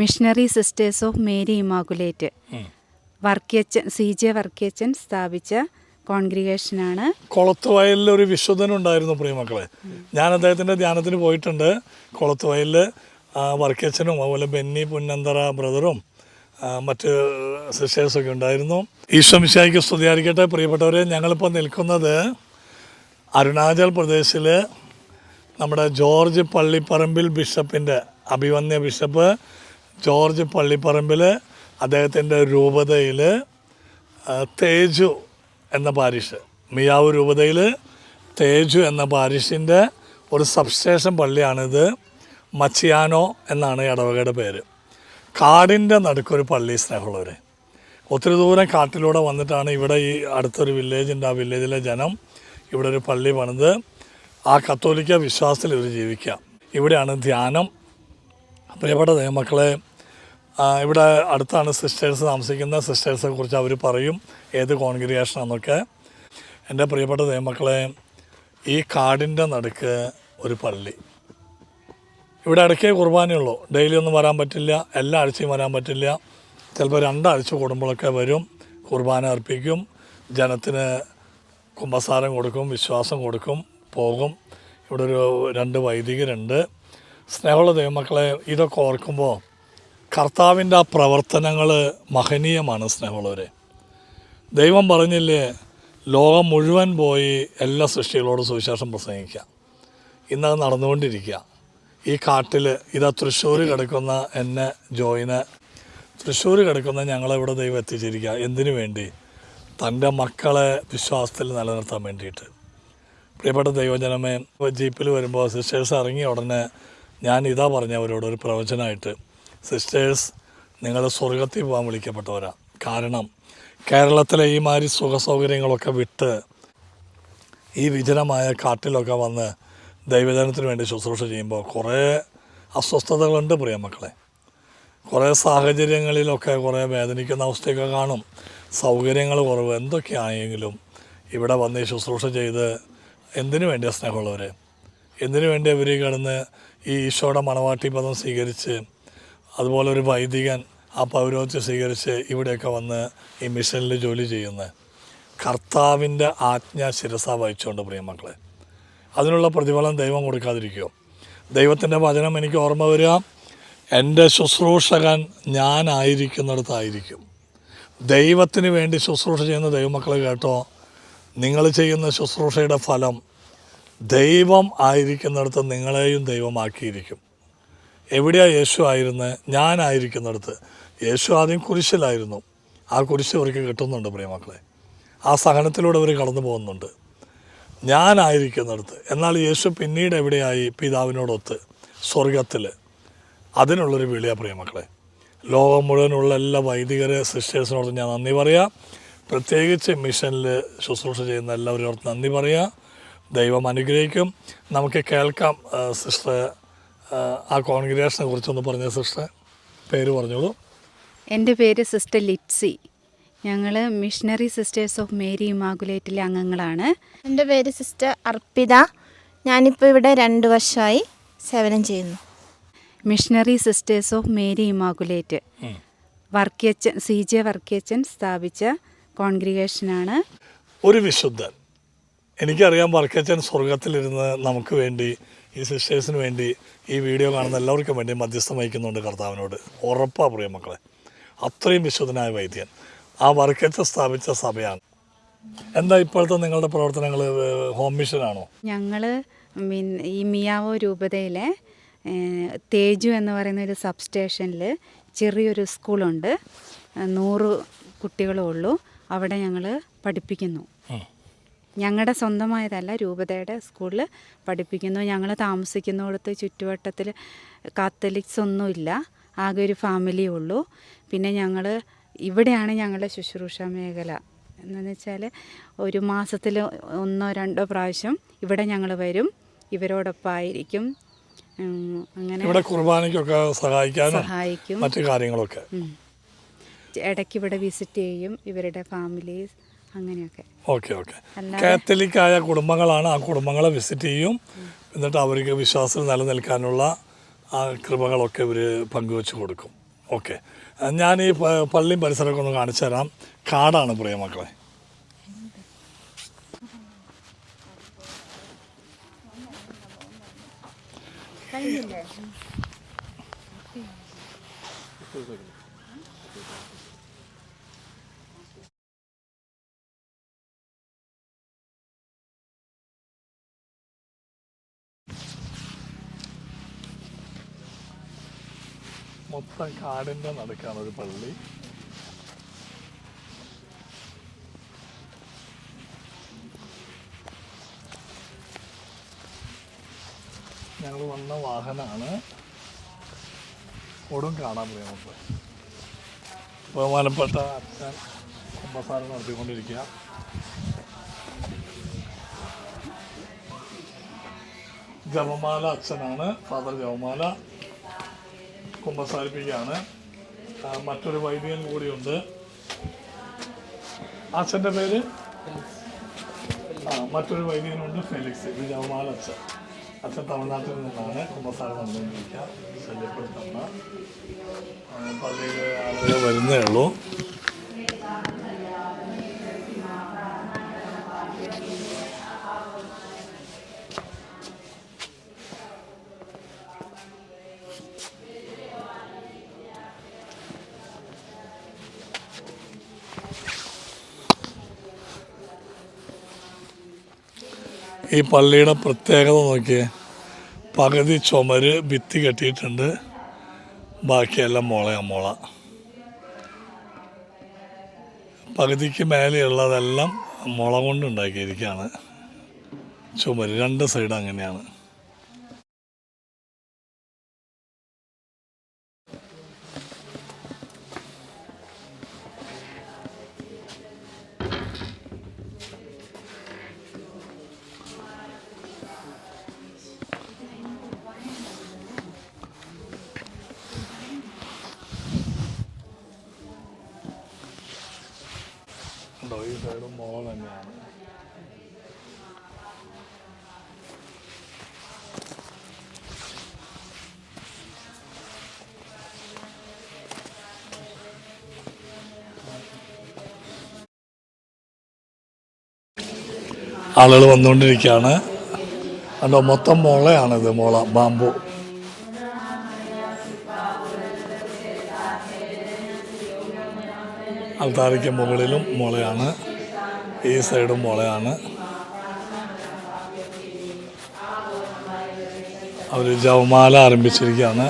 Missionary sisters of Mary immaculate വർക്കിയച്ചൻ C J വർക്കിയച്ചൻ സ്ഥാപിച്ച കോൺഗ്രിഗേഷനാണ് കൊളത്തുവയലിൽ ഒരു വിശുദ്ധനുണ്ടായിരുന്നു പ്രിയമക്കളെ. ഞാൻ അദ്ദേഹത്തിന്റെ ധ്യാനത്തിന് പോയിട്ടുണ്ട്. കൊളത്തുവയലിൽ വർക്കിയച്ചനും അതുപോലെ ബെന്നി പുന്നന്തറ ബ്രദറും മറ്റ് സിസ്റ്റേഴ്സൊക്കെ ഉണ്ടായിരുന്നു. ഈശ്വമിശായിക്ക് സ്തുതിയായിരിക്കട്ടെ പ്രിയപ്പെട്ടവരെ. ഞങ്ങളിപ്പോൾ നിൽക്കുന്നത് അരുണാചൽ പ്രദേശിൽ നമ്മുടെ ജോർജ് പള്ളിപ്പറമ്പിൽ ബിഷപ്പിന്റെ അഭിവന്യ ബിഷപ്പ് ജോർജ് പള്ളിപ്പറമ്പിൽ അദ്ദേഹത്തിന്റെ രൂപതയിൽ തേജു എന്ന പാരിഷ് മിയാവ് രൂപതയിൽ തേജു എന്ന പാരിഷിന്റെ ഒരു സബ്സ്റ്റേഷൻ പള്ളിയാണിത്. മച്ചിയാനോ എന്നാണ് ഇടവകയുടെ പേര്. കാടിന്റെ നടുക്കൊരു പള്ളി സ്നേഹമുള്ളവർ ഒത്തിരി ദൂരം കാട്ടിലൂടെ വന്നിട്ടാണ് ഇവിടെ ഈ അടുത്തൊരു വില്ലേജുണ്ട് ആ വില്ലേജിലെ ജനം ഇവിടെ ഒരു പള്ളി പണിത് ആ കത്തോലിക്ക വിശ്വാസത്തിൽ ഇവർ ജീവിക്കുക ഇവിടെയാണ് ധ്യാനം. പ്രിയപ്പെട്ട ദൈവമക്കളെ ഇവിടെ അടുത്താണ് സിസ്റ്റേഴ്സ് താമസിക്കുന്ന സിസ്റ്റേഴ്സെ കുറിച്ച് അവർ പറയും. ഏത് കോൺഗ്രിഗേഷൻ എന്നൊക്കെ എന്റെ പ്രിയപ്പെട്ട ദൈവമക്കളെ ഈ കാടിന്റെ നടുക്ക് ഒരു പള്ളി. ഇവിടെ ഇടയ്ക്കേ കുർബാനയുള്ളൂ ഡെയിലി ഒന്നും വരാൻ പറ്റില്ല എല്ലാ ആഴ്ചയും വരാൻ പറ്റില്ല. ചിലപ്പോൾ രണ്ടാഴ്ച കൂടുമ്പോഴൊക്കെ വരും കുർബാന അർപ്പിക്കും ജനത്തിന് കുമ്പസാരം കൊടുക്കും വിശ്വാസം കൊടുക്കും പോകും. ഇവിടെ ഒരു രണ്ട് വൈദികരുണ്ട്. സ്നേഹമുള്ള ദൈവമക്കളെ ഇതൊക്കെ ഓർക്കുമ്പോൾ കർത്താവിന്റെ ആ പ്രവർത്തനങ്ങൾ മഹനീയമാണ് സ്നേഹമുള്ളവരെ. ദൈവം പറഞ്ഞില്ലേ ലോകം മുഴുവൻ പോയി എല്ലാ സൃഷ്ടികളോടും സുവിശേഷം പ്രസംഗിക്കുക. ഇന്നത് നടന്നുകൊണ്ടിരിക്കുക. ഈ കാട്ടിൽ ഇതാ തൃശ്ശൂർ കിടക്കുന്ന എന്നെ ജോയിന്. തൃശ്ശൂർ കിടക്കുന്ന ഞങ്ങളിവിടെ ദൈവം എത്തിച്ചിരിക്കുക. എന്തിനു വേണ്ടി? തന്റെ മക്കളെ വിശ്വാസത്തിൽ നിലനിർത്താൻ വേണ്ടിയിട്ട്. പ്രിയപ്പെട്ട ദൈവജനമേ ജീപ്പിൽ വരുമ്പോൾ സിസ്റ്റേഴ്സ് ഇറങ്ങിയ ഉടനെ ഞാൻ ഇതാ പറഞ്ഞവരോട് ഒരു പ്രവചനമായിട്ട് സിസ്റ്റേഴ്സ് നിങ്ങൾ സ്വർഗത്തിൽ പോകാൻ വിളിക്കപ്പെട്ടവരാ. കാരണം കേരളത്തിലെ ഈ മാതിരി സുഖ സൗകര്യങ്ങളൊക്കെ വിട്ട് ഈ വിജനമായ കാട്ടിലൊക്കെ വന്ന് ദൈവജനത്തിന് വേണ്ടി ശുശ്രൂഷ ചെയ്യുമ്പോൾ കുറേ അസ്വസ്ഥതകളുണ്ട് പ്രിയ മക്കളെ. കുറേ സാഹചര്യങ്ങളിലൊക്കെ കുറേ വേദനിക്കുന്ന അവസ്ഥയൊക്കെ കാണും. സൗകര്യങ്ങൾ കുറവ് എന്തൊക്കെയായെങ്കിലും ഇവിടെ വന്ന് ഈ ശുശ്രൂഷ ചെയ്ത് എന്തിനു വേണ്ടിയ സ്നേഹമുള്ളവർ എന്തിനു വേണ്ടി അവർ കിടന്ന് ഈ ഈശോയുടെ മണവാട്ടി പദം സ്വീകരിച്ച് അതുപോലെ ഒരു വൈദികൻ ആ പൗരോഹിത്യം സ്വീകരിച്ച് ഇവിടെയൊക്കെ വന്ന് ഈ മിഷനിൽ ജോലി ചെയ്യുന്ന കർത്താവിന്റെ ആജ്ഞ ശിരസ വഹിച്ചുകൊണ്ട് പ്രിയമക്കളെ അതിനുള്ള പ്രതിഫലം ദൈവം കൊടുക്കാതിരിക്കുമോ ദൈവത്തിന്റെ വചനം എനിക്ക് ഓർമ്മ വരിക. എന്റെ ശുശ്രൂഷകൻ ഞാനായിരിക്കുന്നിടത്തായിരിക്കും. ദൈവത്തിന് വേണ്ടി ശുശ്രൂഷ ചെയ്യുന്ന ദൈവമക്കളെ കേട്ടോ. നിങ്ങൾ ചെയ്യുന്ന ശുശ്രൂഷയുടെ ഫലം ദൈവം ആയിരിക്കുന്നിടത്ത് നിങ്ങളെയും ദൈവമാക്കിയിരിക്കും. എവിടെയാണ് യേശു ആയിരുന്നത് ഞാനായിരിക്കുന്നിടത്ത്. യേശു ആദ്യം കുരിശിലായിരുന്നു. ആ കുരിശ് അവർക്ക് കിട്ടുന്നുണ്ട് പ്രിയമക്കളെ. ആ സഹനത്തിലൂടെ അവർ കടന്നു പോകുന്നുണ്ട്. ഞാനായിരിക്കുന്നിടത്ത്. എന്നാൽ യേശു പിന്നീട് എവിടെയായി? പിതാവിനോടൊത്ത് സ്വർഗത്തിൽ അതിനുള്ളൊരു വിളിയ പ്രിയമക്കളെ. ലോകം മുഴുവനുള്ള എല്ലാ വൈദികരെ സിസ്റ്റേഴ്സിനോട് ഞാൻ നന്ദി പറയാം. പ്രത്യേകിച്ച് മിഷനിൽ ശുശ്രൂഷ ചെയ്യുന്ന എല്ലാവരോടും നന്ദി പറയാം. ദൈവം അനുഗ്രഹിക്കും. നമുക്ക് കേൾക്കാം സിസ്റ്റർ ആ, കോൺഗ്രേഷനെ കോൺഗ്രിഗേഷനെ കുറിച്ചൊന്ന് പറഞ്ഞ സിസ്റ്റർ പേര് പറഞ്ഞോളൂ. എന്റെ പേര് സിസ്റ്റർ ലിറ്റ്സി. ഞങ്ങൾ മിഷണറി സിസ്റ്റേഴ്സ് ഓഫ് മേരി ഇമാകുലേറ്റിലെ അംഗങ്ങളാണ്. എന്റെ പേര് സിസ്റ്റർ അർപ്പിത. ഞാനിപ്പോൾ ഇവിടെ രണ്ട് വർഷമായി സേവനം ചെയ്യുന്നു. Missionary sisters of Mary immaculate. വർക്കിയച്ചൻ C J വർക്കിയച്ചൻ സ്ഥാപിച്ച കോൺഗ്രിഗേഷനാണ് ഒരു വിശുദ്ധൻ. എനിക്കറിയാം വർക്കച്ചൻ സ്വർഗത്തിലിരുന്ന് നമുക്ക് വേണ്ടി ഈ സിസ്റ്റേഴ്സിന് വേണ്ടി ഈ വീഡിയോ കാണുന്ന എല്ലാവർക്കും വേണ്ടി മധ്യസ്ഥം വഹിക്കുന്നുണ്ട് കർത്താവിനോട്. ഉറപ്പാ പ്രിയ മക്കളെ. അത്രയും വിശുദ്ധനായ വൈദ്യൻ. ആ വർക്കച്ച സ്ഥാപിച്ച സഭയാണ്. എന്താ ഇപ്പോഴത്തെ നിങ്ങളുടെ പ്രവർത്തനങ്ങൾ? ഹോം മിഷനാണോ ഞങ്ങൾ ഈ മിയാവോ രൂപതയിലെ തേജു എന്ന് പറയുന്ന ഒരു സബ് സ്റ്റേഷനിൽ ചെറിയൊരു സ്കൂളുണ്ട്. നൂറ് കുട്ടികളേ ഉള്ളൂ. അവിടെ ഞങ്ങൾ പഠിപ്പിക്കുന്നു. ഞങ്ങളുടെ സ്വന്തമായതല്ല രൂപതയുടെ സ്കൂളിൽ പഠിപ്പിക്കുന്നു. ഞങ്ങൾ താമസിക്കുന്നിടത്ത് ചുറ്റുവട്ടത്തിൽ കാത്തലിക്സ് ഒന്നുമില്ല. ആകെ ഒരു ഫാമിലിയേ ഉള്ളൂ. പിന്നെ ഞങ്ങൾ ഇവിടെയാണ് ഞങ്ങളുടെ ശുശ്രൂഷ മേഖല. എന്നു വെച്ചാൽ ഒരു മാസത്തിൽ ഒന്നോ രണ്ടോ പ്രാവശ്യം ഇവിടെ ഞങ്ങൾ വരും. ഇവരോടൊപ്പം ആയിരിക്കും അങ്ങനെ ഇവിടെ കുർബാനയ്ക്കൊക്കെ സഹായിക്കാനും സഹായിക്കും. മറ്റു കാര്യങ്ങളൊക്കെ. ഇടയ്ക്ക് ഇവിടെ വിസിറ്റ് ചെയ്യും ഇവരുടെ ഫാമിലീസ്. അങ്ങനെയൊക്കെ. Okay okay. കാത്തലിക് കാത്തലിക്കായ കുടുംബങ്ങളാണ് ആ കുടുംബങ്ങളെ വിസിറ്റ് ചെയ്യും. എന്നിട്ട് അവർക്ക് വിശ്വാസം നിലനിൽക്കാനുള്ള ആ കൃപകളൊക്കെ ഇവർ പങ്കുവെച്ച് കൊടുക്കും. ഓക്കെ. ഞാൻ ഈ പള്ളിയും പരിസരമൊക്കെ ഒന്ന് കാണിച്ചു തരാം. കാടാണ് പ്രിയ മക്കളെ. മൊത്തം കാടിന്റെ നടുക്കാണ് ഒരു പള്ളി. ഞങ്ങൾ വന്ന വാഹനമാണ് ഒടും കാണാൻ പോയി നമുക്ക്. ബഹുമാനപ്പെട്ട അച്ഛൻ കുമ്പസാരം നടത്തിക്കൊണ്ടിരിക്കുക. ജപമാല അച്ഛനാണ്. ഫാദർ ജപമാല. കുമ്പസാരിപ്പിക്കുകയാണ്. മറ്റൊരു വൈദികൻ കൂടിയുണ്ട്. അച്ഛന്റെ പേര്? ആ മറ്റൊരു വൈദികനുണ്ട് ഫെലിക്സ്. ഇത് ജവമാൽ അച്ഛൻ. അച്ഛൻ തമിഴ്നാട്ടിൽ നിന്നാണ് കുമ്പസാരം നടന്നുകൊണ്ടിരിക്കുക. ശല്യപ്പെടുത്തുന്ന പള്ളിയിലെ ആളുകൾ വരുന്നേ ഉള്ളൂ. ഈ പള്ളിയുടെ പ്രത്യേകത നോക്കിയേ. പകുതി ചുമര് ഭിത്തി കെട്ടിയിട്ടുണ്ട്. ബാക്കിയെല്ലാം മുളയാ മുള. പകുതിക്ക് മേലെയുള്ളതെല്ലാം മുള കൊണ്ട് ഉണ്ടാക്കിയിരിക്കുകയാണ് ചുമര് രണ്ട് സൈഡ് അങ്ങനെയാണ്. ഉണ്ടോ? ഈ സൈഡ് മുള തന്നെയാണ്. ആളുകൾ വന്നുകൊണ്ടിരിക്കുകയാണ്. കണ്ടോ മൊത്തം മുളയാണിത് മുള ബാമ്പു അൽത്താരയ്ക്ക് മുകളിലും മുളയാണ്. ഈ സൈഡും മുളയാണ്. അവർ ജവമാല ആരംഭിച്ചിരിക്കുകയാണ്.